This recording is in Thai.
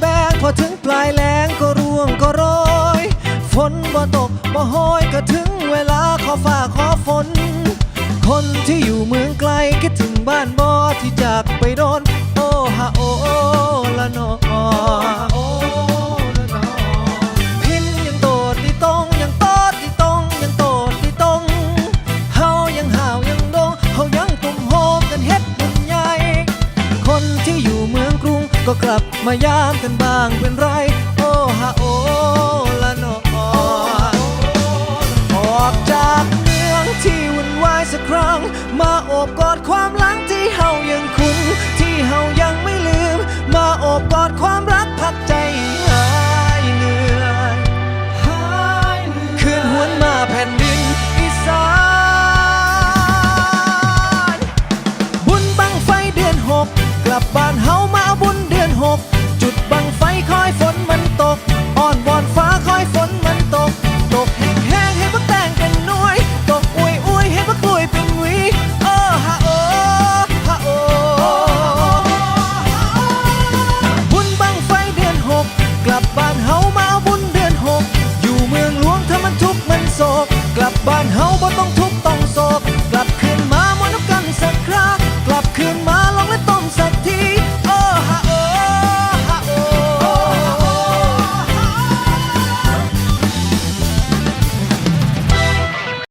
แบงพอถึงปลายแล้งก็ร่วงก็โรยฝนบ่ตกบ่โหยก็ถึงเวลาขอฝ้าขอฝน คนที่อยู่เมืองไกลคิดถึงบ้านบ่ ก็กลับมายามกันบ้างเป็นไร โอ้ฮาโอละนอนออกจากเมืองที่วุ่นวายสักครั้ง มาโอบกอดความหลังที่เฮายังคุ้นที่เฮายังไม่ลืม มาโอบกอดความรักพักใจ